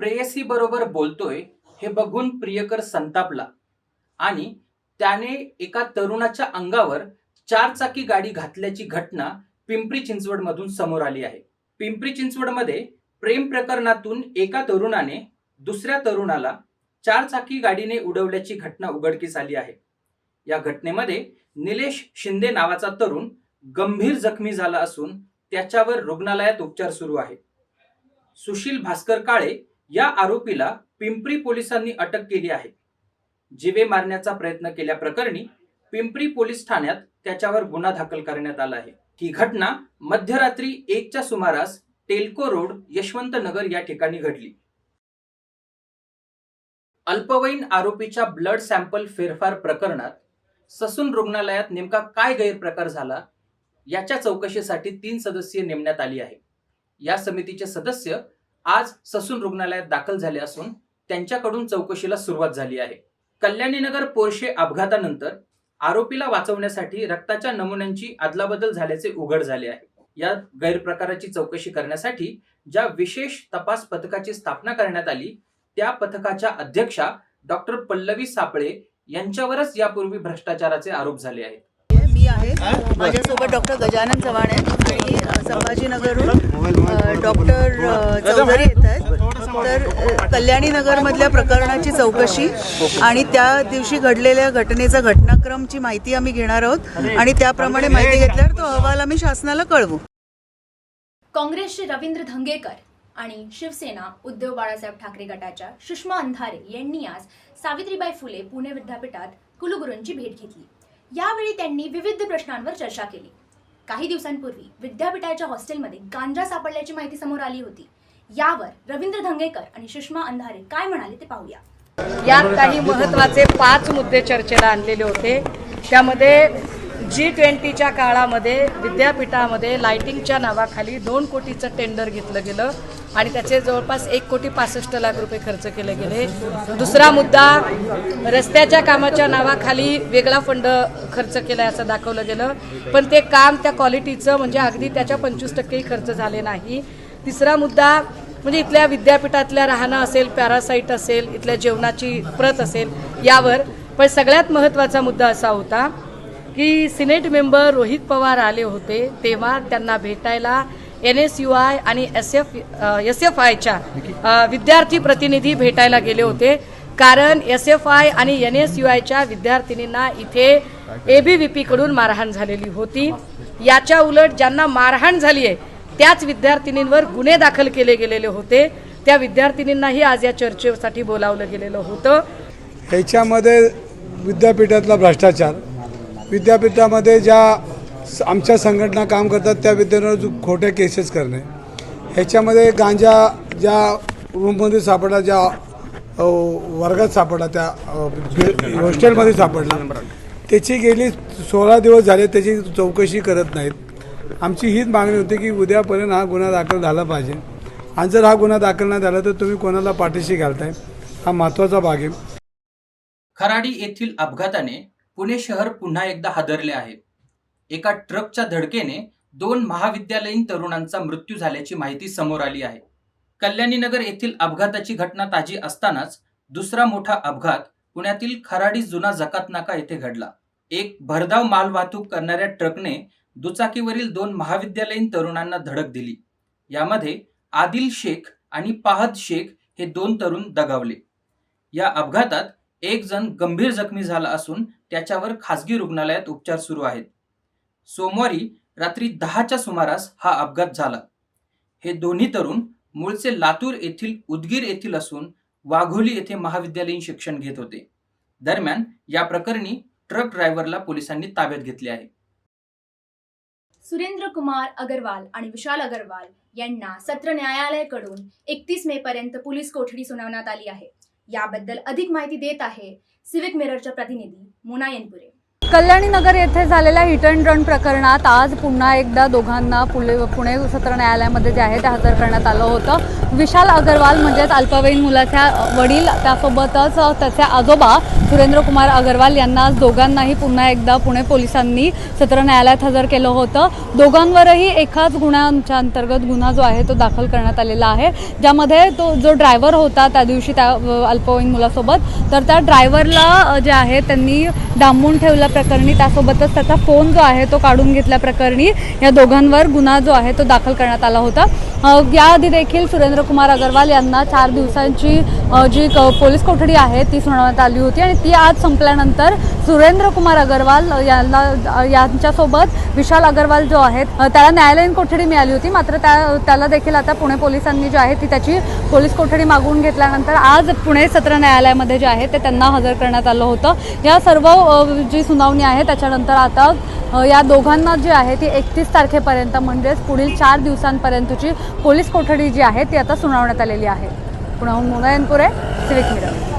प्रेयसी बरोबर बोलतोय हे बघून प्रियकर संतापला. आणि त्याने एका तरुणाच्या अंगावर चार चाकी गाडी घातल्याची घटना पिंपरी चिंचवड मधून समोर आली आहे. पिंपरी चिंचवडमध्ये प्रेम प्रकरणातून एका तरुणाने दुसऱ्या तरुणाला चार चाकी गाडीने उडवल्याची घटना उघडकीस आली आहे. या घटनेमध्ये निलेश शिंदे नावाचा तरुण गंभीर जखमी झाला असून त्याच्यावर रुग्णालयात उपचार सुरू आहे. सुशील भास्कर काळे या आरोपीला पिंपरी पोलिसांनी अटक केली आहे. जिवे मारण्याचा प्रयत्न केल्याप्रकरणी पिंपरी पोलीस ठाण्यात त्याच्यावर गुन्हा दाखल करण्यात आला आहे. ही घटना मध्यरात्री एकच्या सुमारास टेल्को रोड यशवंत नगर या ठिकाणी घडली. अल्पवयीन आरोपीच्या ब्लड सॅम्पल फेरफार प्रकरणात ससून रुग्णालयात नेमका काय गैरप्रकार झाला याच्या चौकशीसाठी तीन सदस्ये नेमण्यात आली आहे. या समितीचे सदस्य आज ससून रुग्णालयात दाखल झाले असून त्यांच्याकडून चौकशीला सुरुवात झाली आहे. कल्याणीनगर पोरशे अपघातानंतर आरोपीला वाचवण्यासाठी रक्ताच्या नमुन्यांची अदलाबदल झाल्याचे उघड झाले आहे. या गैरप्रकाराची चौकशी करण्यासाठी ज्या विशेष तपास पथकाची स्थापना करण्यात आली त्या पथकाच्या अध्यक्षा डॉक्टर पल्लवी सापळे यांच्यावरच यापूर्वी भ्रष्टाचाराचे आरोप झाले आहेत. आहे माझ्यासोबत डॉक्टर गजानन चव्हाण आहेत. आणि संभाजीनगरहून डॉक्टर चौधरी येत आहेत. तर अ, कल्याणी नगरमधल्या प्रकरणाची चौकशी आणि त्या दिवशी घडलेल्या घटनेचा घटनाक्रमची माहिती आम्ही घेणार आहोत. आणि त्याप्रमाणे माहिती घेतल्यावर तो अहवाल आम्ही शासनाला कळवू. काँग्रेसचे रवींद्र धंगेकर आणि शिवसेना उद्धव बाळासाहेब ठाकरे गटाच्या सुषमा अंधारे यांनी आज सावित्रीबाई फुले पुणे विद्यापीठात कुलगुरूंची भेट घेतली. यावेळी त्यांनी विविध प्रश्नांवर चर्चा केली. काही दिवसांपूर्वी विद्यापीठाच्या हॉस्टेलमध्ये गांजा सापडल्याची माहिती समोर आली होती. यावर रवींद्र धंगेकर आणि सुषमा अंधारे काय म्हणाले ते पाहूया. यात काही महत्त्वाचे पाच मुद्दे चर्चेला आणलेले होते. त्यामध्ये जी ट्वेंटीच्या काळामध्ये विद्यापीठामध्ये लायटिंगच्या नावाखाली दोन कोटीचं टेंडर घेतलं गेलं आणि त्याचे जवळपास एक कोटी पासष्ट लाख रुपये खर्च केले गेले. दुसरा मुद्दा रस्त्याच्या कामाच्या नावाखाली वेगळा फंड खर्च केला असं दाखवलं गेलं. पण ते काम त्या क्वालिटीचं म्हणजे अगदी त्याच्या पंचवीस टक्केही खर्च झाले नाही. तिसरा मुद्दा म्हणजे इथल्या विद्यापीठातल्या राहणं असेल पॅरासाईट असेल इथल्या जेवणाची प्रत असेल यावर. पण सगळ्यात महत्त्वाचा मुद्दा असा होता की सिनेट मेंबर रोहित पवार आले होते तेव्हा त्यांना भेटायला एन एस यू आय आणि एस एफ एस एफ आयच्या विद्यार्थी प्रतिनिधी भेटायला गेले होते. कारण एस एफ आय आणि एन एस यू आयच्या विद्यार्थिनींना इथे ए बी व्ही पीकडून मारहाण झालेली होती. याच्या उलट ज्यांना मारहाण झाली आहे त्याच विद्यार्थिनींवर गुन्हे दाखल केले गेलेले होते. त्या विद्यार्थिनींनाही आज या चर्चेसाठी बोलावलं गेलेलं होतं. त्याच्यामध्ये विद्यापीठातला भ्रष्टाचार विद्यापीठामध्ये ज्या स- आमच्या संघटना काम करतात त्या विद्यार्थ्यांवर खोट्या केसेस करणे. ह्याच्यामध्ये गांजा ज्या रूममध्ये सापडला ज्या वर्गात सापडला त्या हॉस्टेलमध्ये सापडला त्याची गेली सोळा दिवस झाले त्याची चौकशी करत नाहीत. आमची हीच मागणी होती की उद्यापर्यंत हा गुन्हा दाखल झाला पाहिजे. आणि जर हा गुन्हा दाखल नाही झाला तर तुम्ही कोणाला पाठीशी घालताय? हा महत्त्वाचा भाग आहे. खराडी येथील अपघाताने पुणे शहर पुन्हा एकदा हादरले आहे एका ट्रकच्या धडकेने दोन महाविद्यालयीन तरुणांचा मृत्यू झाल्याची माहिती समोर आली आहे. कल्याणीनगर येथील अपघाताची घटना ताजी असतानाच दुसरा मोठा अपघात पुण्यातील खराडी जुना जकात नाका येथे घडला. एक भरधाव माल वाहतूक करणाऱ्या ट्रकने दुचाकीवरील दोन महाविद्यालयीन तरुणांना धडक दिली. यामध्ये आदिल शेख आणि पाहद शेख हे दोन तरुण दगावले. या अपघातात एक जण गंभीर जखमी झाला असून त्याच्यावर खासगी रुग्णालयात उपचार सुरू आहेत. सोमवारी रात्री दहाच्या सुमारास हा अपघात झाला. हे दोन्ही तरुण मूळचे लातूर येथील उदगीर येथील असून वाघोली येथे महाविद्यालयीन शिक्षण घेत होते. दरम्यान या प्रकरणी ट्रक ड्रायव्हरला पोलिसांनी ताब्यात घेतले आहे. सुरेंद्र कुमार अगरवाल आणि विशाल अगरवाल यांना सत्र न्यायालयाकडून एकतीस मे पर्यंत पोलीस कोठडी सुनावण्यात आली आहे. याबद्दल अधिक माहिती देत आहे सिविक मिररच्या प्रतिनिधी मुनायनपुरे कल्याणी नगर येथे झालेल्या हिट अँड रन प्रकरणात आज पुन्हा एकदा दोघांना पुले पुणे सत्र न्यायालयामध्ये जे आहे ते हजर करण्यात आलं होतं. विशाल अगरवाल म्हणजेच अल्पवयीन मुलाच्या वडील त्यासोबतच त्याचे आजोबा सुरेंद्र कुमार अगरवाल यांना आज दोघांनाही पुन्हा एकदा पुणे पोलिसांनी सत्र न्यायालयात हजर केलं होतं. दोघांवरही एकाच गुन्ह्यांच्या अंतर्गत गुन्हा जो आहे तो दाखल करण्यात आलेला आहे. ज्यामध्ये तो जो ड्रायव्हर होता त्या दिवशी त्या अल्पवयीन मुलासोबत तर त्या ड्रायव्हरला जे आहे त्यांनी डांबून ठेवल्या प्रकरणी त्यासोबतच त्याचा फोन जो आहे तो काढून घेतल्या प्रकरणी या दोघांवर गुन्हा जो आहे तो दाखल करण्यात आला होता. याआधी देखील सुरेंद्रकुमार अग्रवाल यांना चार दिवसांची जी पोलीस कोठडी आहे ती सुनावण्यात आली होती आणि ती आज संपल्यानंतर सुरेंद्रकुमार अग्रवाल यांना यांच्यासोबत विशाल अगरवाल जो आहे त्याला न्यायालयीन कोठडी मिळाली होती. मात्र त्या त्याला देखील आता पुणे पोलिसांनी जी आहे ती त्याची पोलीस कोठडी मागवून घेतल्यानंतर आज पुणे सत्र न्यायालयामध्ये जे आहे ते त्यांना हजर करण्यात आलं होतं. या सर्व जी सुनावणी आहे. त्याच्यानंतर आता या दोघांना जी आहे ती एकतीस तारखेपर्यंत म्हणजेच पुढील चार दिवसांपर्यंतची पोलीस कोठडी जी आहे ती आता सुनावण्यात आलेली आहे. पुण्याहून मुनायनपुरे सिविक मिरर